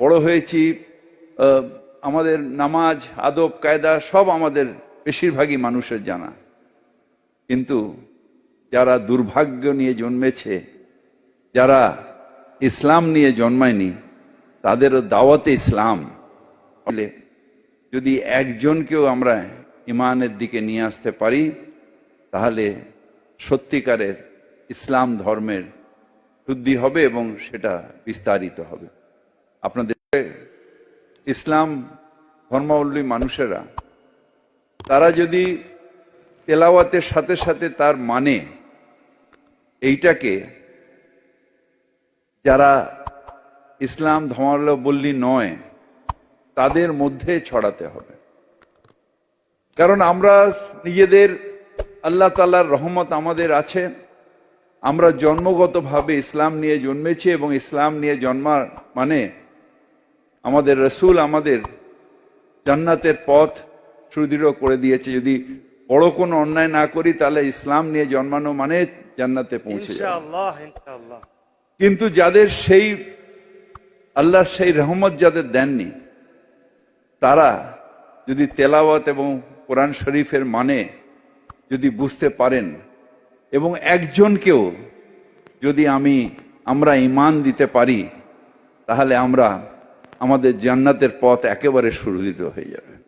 বড় হয়েছি আমাদের নামাজ, আদব, কায়দা সব আমাদের বেশিরভাগই মানুষের জানা। কিন্তু যারা দুর্ভাগ্য নিয়ে জন্মেছে, যারা ইসলাম নিয়ে জন্মায়নি, তাদেরও দাওয়াতে ইসলাম। যদি একজনকেও আমরা ইমানের দিকে নিয়ে আসতে পারি, তাহলে সত্যিকারের ইসলাম ধর্মের শুদ্ধি হবে এবং সেটা বিস্তারিত হবে। আপনাদের ইসলাম ধর্মাবলম্বী মানুষেরা, তারা যদি তেলাওয়াতের সাথে সাথে তার মানে এইটাকে যারা ইসলাম ধর্মাবলম্বী নয়, তাদের মধ্যে ছড়াতে হবে। কারণ আমরা নিজেদের আল্লাহ তালার রহমত আমাদের আছে, আমরা জন্মগতভাবে ইসলাম নিয়ে জন্মেছি এবং ইসলাম নিয়ে জন্মার মানে আমাদের রসুল আমাদের জান্নাতের পথ সুদৃঢ় করে দিয়েছে। যদি বড় কোনো অন্যায় না করি তাহলে ইসলাম নিয়ে জন্মানো মানে জান্নাতে পৌঁছে কিন্তু যাদের সেই আল্লাহ সেই রহমত যাদের দেননি তারা যদি তেলাওয়াত এবং কোরআন শরীফের মানে যদি বুঝতে পারেন এবং একজনকেও যদি আমি আমরা ইমান দিতে পারি তাহলে আমরা আমাদের জান্নাতের পথ একেবারে সুরক্ষিত হয়ে যাবে।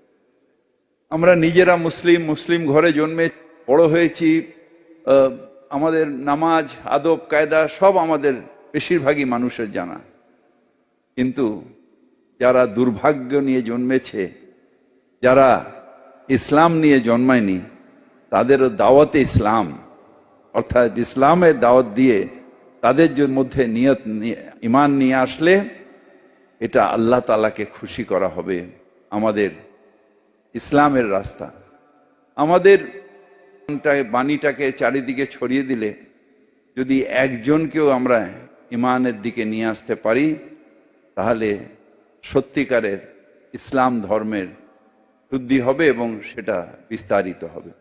আমরা নিজেরা মুসলিম মুসলিম ঘরে জন্মে বড় হয়েছি আমাদের নামাজ, আদব, কায়দা সব আমাদের বেশিরভাগই মানুষের জানা। কিন্তু যারা দুর্ভাগ্য নিয়ে জন্মেছে, যারা ইসলাম নিয়ে জন্মায়নি, তাদেরও দাওয়াতে ইসলাম, অর্থাৎ ইসলামের দাওয়াত দিয়ে তাদের মধ্যে নিয়ত নিয়ে- ইমান নিয়ে আসলে এটা আল্লাহ তালাকে খুশি করা হবে আমাদের ইসলামের রাস্তা। আমাদের বাণীটাকে- চারিদিকে ছড়িয়ে দিলে যদি একজনকেও আমরা ইমানের দিকে নিয়ে আসতে পারি, তাহলে সত্যিকারের ইসলাম ধর্মের শুদ্ধি হবে এবং সেটা বিস্তারিত হবে।